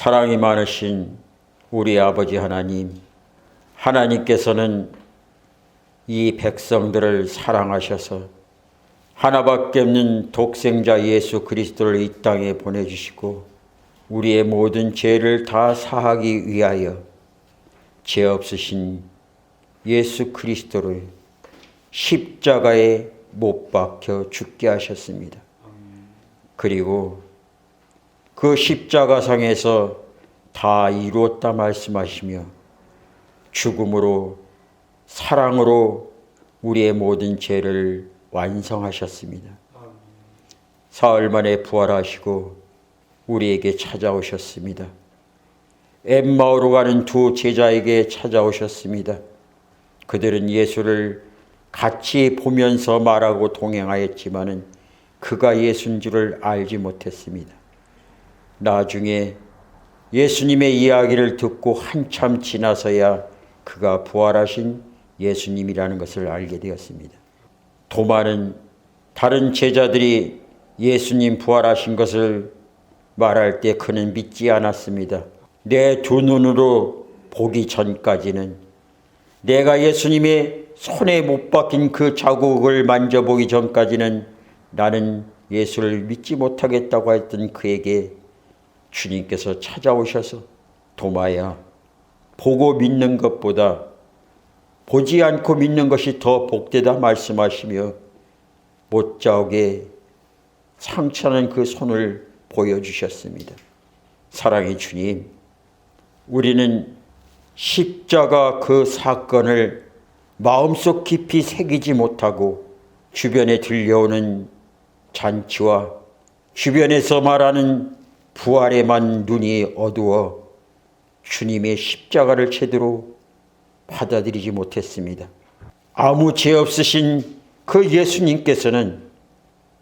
사랑이 많으신 우리 아버지 하나님, 하나님께서는 이 백성들을 사랑하셔서 하나밖에 없는 독생자 예수 그리스도를 이 땅에 보내주시고 우리의 모든 죄를 다 사하기 위하여 죄 없으신 예수 그리스도를 십자가에 못 박혀 죽게 하셨습니다. 그리고 그 십자가상에서 다 이루었다 말씀하시며 죽음으로 사랑으로 우리의 모든 죄를 완성하셨습니다. 사흘 만에 부활하시고 우리에게 찾아오셨습니다. 엠마오로 가는 두 제자에게 찾아오셨습니다. 그들은 예수를 같이 보면서 말하고 동행하였지만은 그가 예수인 줄을 알지 못했습니다. 나중에 예수님의 이야기를 듣고 한참 지나서야 그가 부활하신 예수님이라는 것을 알게 되었습니다. 도마는 다른 제자들이 예수님 부활하신 것을 말할 때 그는 믿지 않았습니다. 내 두 눈으로 보기 전까지는 내가 예수님의 손에 못 박힌 그 자국을 만져보기 전까지는 나는 예수를 믿지 못하겠다고 했던 그에게 주님께서 찾아오셔서 도마야 보고 믿는 것보다 보지 않고 믿는 것이 더 복되다 말씀하시며 못자오게 상처는 그 손을 보여주셨습니다. 사랑의 주님, 우리는 십자가 그 사건을 마음속 깊이 새기지 못하고 주변에 들려오는 잔치와 주변에서 말하는 부활에만 눈이 어두워 주님의 십자가를 제대로 받아들이지 못했습니다. 아무 죄 없으신 그 예수님께서는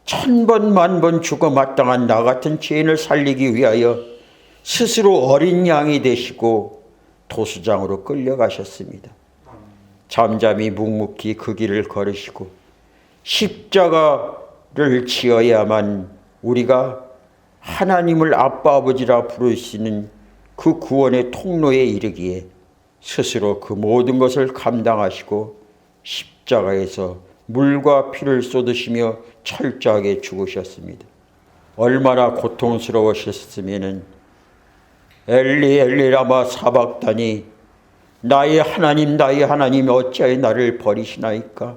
천번 만번 죽어 마땅한 나 같은 죄인을 살리기 위하여 스스로 어린 양이 되시고 도수장으로 끌려가셨습니다. 잠잠히 묵묵히 그 길을 걸으시고 십자가를 지어야만 우리가 하나님을 아빠 아버지라 부르시는 그 구원의 통로에 이르기에 스스로 그 모든 것을 감당하시고 십자가에서 물과 피를 쏟으시며 철저하게 죽으셨습니다. 얼마나 고통스러우셨으면 엘리 엘리 라마 사박다니 나의 하나님 나의 하나님 어찌하여 나를 버리시나이까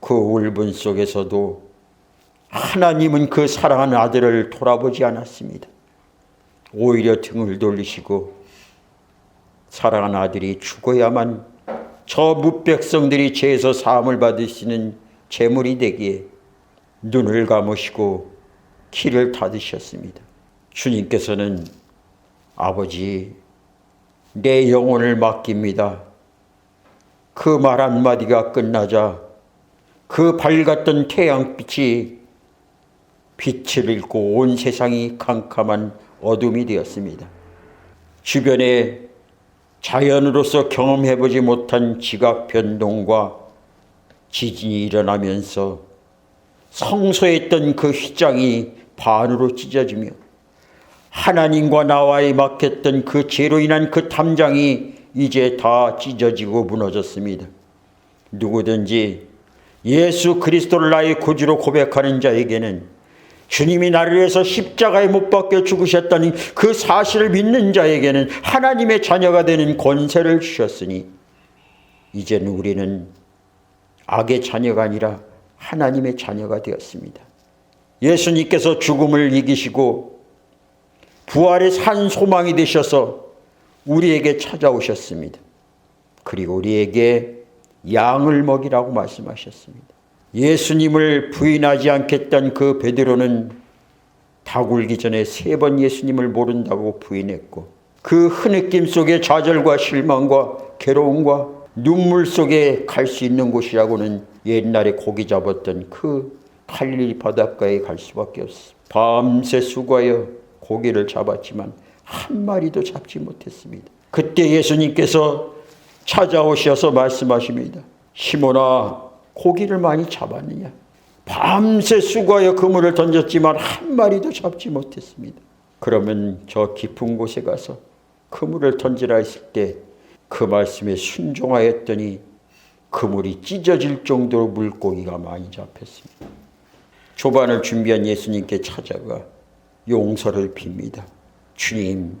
그 울분 속에서도 하나님은 그 사랑하는 아들을 돌아보지 않았습니다. 오히려 등을 돌리시고 사랑하는 아들이 죽어야만 저 무백성들이 죄에서 사함을 받으시는 제물이 되기에 눈을 감으시고 키를 닫으셨습니다. 주님께서는 아버지 내 영혼을 맡깁니다. 그 말 한마디가 끝나자 그 밝았던 태양빛이 빛을 잃고 온 세상이 캄캄한 어둠이 되었습니다. 주변에 자연으로서 경험해보지 못한 지각 변동과 지진이 일어나면서 성소했던 그 휘장이 반으로 찢어지며 하나님과 나와의 막혔던 그 죄로 인한 그 탐장이 이제 다 찢어지고 무너졌습니다. 누구든지 예수 그리스도를 나의 구주로 고백하는 자에게는 주님이 나를 위해서 십자가에 못 박혀 죽으셨다는 그 사실을 믿는 자에게는 하나님의 자녀가 되는 권세를 주셨으니 이제는 우리는 악의 자녀가 아니라 하나님의 자녀가 되었습니다. 예수님께서 죽음을 이기시고 부활의 산 소망이 되셔서 우리에게 찾아오셨습니다. 그리고 우리에게 양을 먹이라고 말씀하셨습니다. 예수님을 부인하지 않겠던 그 베드로는 다 굴기 전에 세 번 예수님을 모른다고 부인했고 그 흐느낌 속에 좌절과 실망과 괴로움과 눈물 속에 갈 수 있는 곳이라고는 옛날에 고기 잡았던 그 갈릴리 바닷가에 갈 수밖에 없어. 밤새 수고하여 고기를 잡았지만 한 마리도 잡지 못했습니다. 그때 예수님께서 찾아오셔서 말씀하십니다. 시몬아 고기를 많이 잡았느냐? 밤새 수고하여 그물을 던졌지만 한 마리도 잡지 못했습니다. 그러면 저 깊은 곳에 가서 그물을 던지라 했을 때 그 말씀에 순종하였더니 그물이 찢어질 정도로 물고기가 많이 잡혔습니다. 조반을 준비한 예수님께 찾아가 용서를 빕니다. 주님,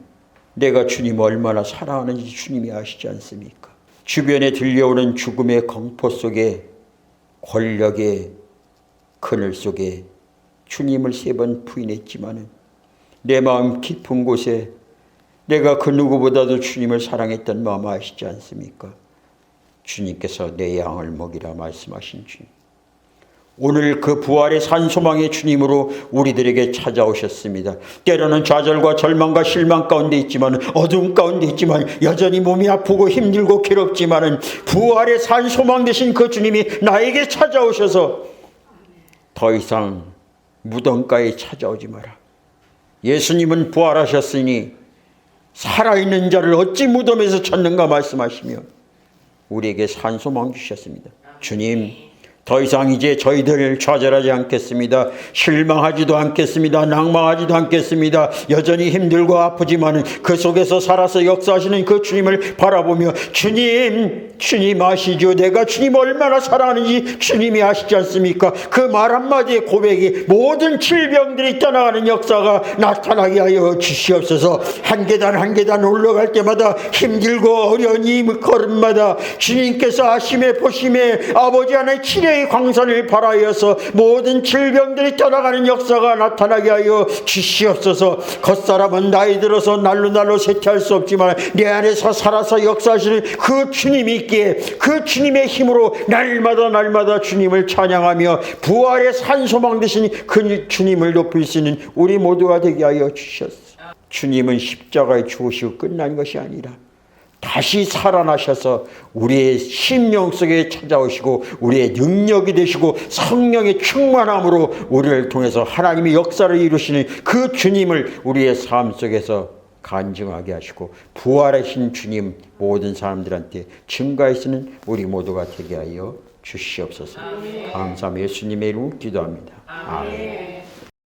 내가 주님 얼마나 사랑하는지 주님이 아시지 않습니까? 주변에 들려오는 죽음의 공포 속에 권력의 그늘 속에 주님을 세 번 부인했지만은 내 마음 깊은 곳에 내가 그 누구보다도 주님을 사랑했던 마음 아시지 않습니까? 주님께서 내 양을 먹이라 말씀하신 주님. 오늘 그 부활의 산소망의 주님으로 우리들에게 찾아오셨습니다. 때로는 좌절과 절망과 실망 가운데 있지만 어둠 가운데 있지만 여전히 몸이 아프고 힘들고 괴롭지만은 부활의 산소망 되신 그 주님이 나에게 찾아오셔서 더 이상 무덤가에 찾아오지 마라. 예수님은 부활하셨으니 살아있는 자를 어찌 무덤에서 찾는가 말씀하시며 우리에게 산소망 주셨습니다. 주님, 더 이상 이제 저희들 좌절하지 않겠습니다. 실망하지도 않겠습니다. 낭망하지도 않겠습니다. 여전히 힘들고 아프지만 그 속에서 살아서 역사하시는 그 주님을 바라보며 주님, 주님 아시죠? 내가 주님 얼마나 사랑하는지 주님이 아시지 않습니까? 그 말 한마디의 고백이 모든 질병들이 떠나가는 역사가 나타나게 하여 주시옵소서 한 계단 한 계단 올라갈 때마다 힘들고 어려운 이 걸음마다 주님께서 아심에 보심에 아버지 안에 치 료의 광선을 발하여서 모든 질병들이 떠나가는 역사가 나타나게 하여 주시옵소서. 겉사람은 나이 들어서 날로 날로 쇠퇴할 수 없지만 내 안에서 살아서 역사하시는 그 주님이 있기에 그 주님의 힘으로 날마다 날마다 주님을 찬양하며 부활의 산소망 되신 그 주님을 높일 수 있는 우리 모두가 되게 하여 주셨소 주님은 십자가에 죽으시고 끝난 것이 아니라 다시 살아나셔서 우리의 심령 속에 찾아오시고 우리의 능력이 되시고 성령의 충만함으로 우리를 통해서 하나님의 역사를 이루시는 그 주님을 우리의 삶 속에서 간증하게 하시고 부활하신 주님 모든 사람들한테 증가하시는 우리 모두가 되게 하여 주시옵소서. 감사함 예수님의 이름으로 기도합니다. 아멘.